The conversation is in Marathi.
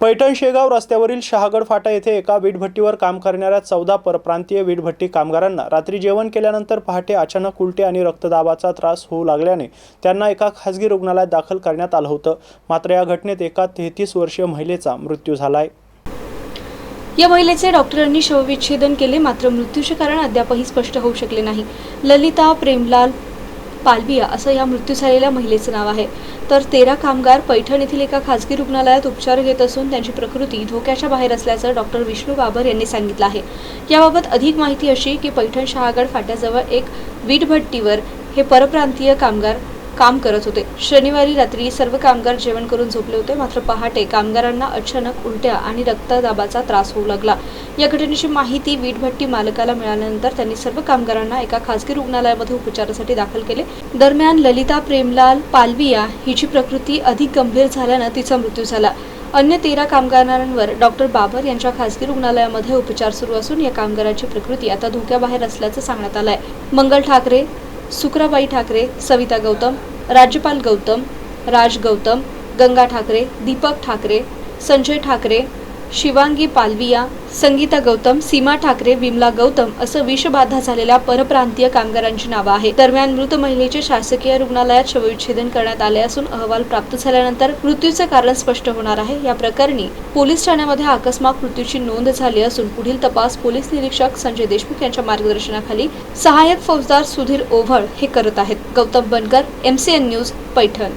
पैठण शेगाव रस्त्यावरील शहागड फाटा येथे एका वीटभट्टीवर काम करणाऱ्या चौदा परप्रांतीय वीटभट्टी कामगारांना रात्री जेवण केल्यानंतर पहाटे अचानक उलटे आणि रक्तदाबाचा त्रास होऊ लागल्याने त्यांना एका खासगी रुग्णालयात दाखल करण्यात आलं होतं. मात्र या घटनेत एका तेहतीस वर्षीय महिलेचा मृत्यू झालाय. या महिलेचे डॉक्टरांनी शवविच्छेदन केले मात्र मृत्यूचे कारण अद्यापही स्पष्ट होऊ शकले नाही. ललिता प्रेमलाल पालबिया असं या मृत्यू झालेल्या महिलेचं नाव आहे. तर तेरा कामगार पैठण येथील एका खासगी रुग्णालयात उपचार घेत असून त्यांची प्रकृती धोक्याच्या बाहेर असल्याचं डॉक्टर विष्णू बाबर यांनी सांगितलं आहे. याबाबत अधिक माहिती अशी की पैठण शहागड फाट्याजवळ एक वीटभट्टीवर हे परप्रांतीय कामगार काम करत होते. शनिवारी रात्री सर्व कामगार जेवण करून झोपले होते. मात्र पहाटे कामगारांना अचानक उलट्या आणि रक्तदाबाचा त्रास होऊ लागला. या घटनेची माहिती वीटभट्टी मालकाला मिळाल्यानंतर त्यांनी सर्व कामगारांना एका खासगी रुग्णालयामध्ये उपचारासाठी दाखल केले. दरम्यान ललिता प्रेमलाल पालविया हिची प्रकृती अधिक गंभीर झाल्यानं तिचा मृत्यू झाला. अन्य तेरा कामगारांवर डॉक्टर बाबर यांच्या खासगी रुग्णालयामध्ये उपचार सुरू असून या कामगाराची प्रकृती आता धोक्याबाहेर असल्याचं सांगण्यात आलं आहे मंगल ठाकरे सुकराबाई ठाकरे सविता गौतम राज्यपाल गौतम राज गौतम गंगा ठाकरे दीपक ठाकरे संजय ठाकरे शिवांगी पालविया संगीता गौतम सीमा ठाकरे विमला गौतम असं विषबाधा झालेल्या परप्रांतीय कामगारांची नावं आहेत. दरम्यान मृत महिलेचे शासकीय रुग्णालयात शवविच्छेदन करण्यात आले असून अहवाल प्राप्त झाल्यानंतर मृत्यूचे कारण स्पष्ट होणार आहे. या प्रकरणी पोलीस ठाण्यामध्ये अकस्मात मृत्यूची नोंद झाली असून पुढील तपास पोलीस निरीक्षक संजय देशमुख यांच्या मार्गदर्शनाखाली सहाय्यक फौजदार सुधीर ओव्हळ हे करत आहेत. Gautam Bankar MCN news Paithan.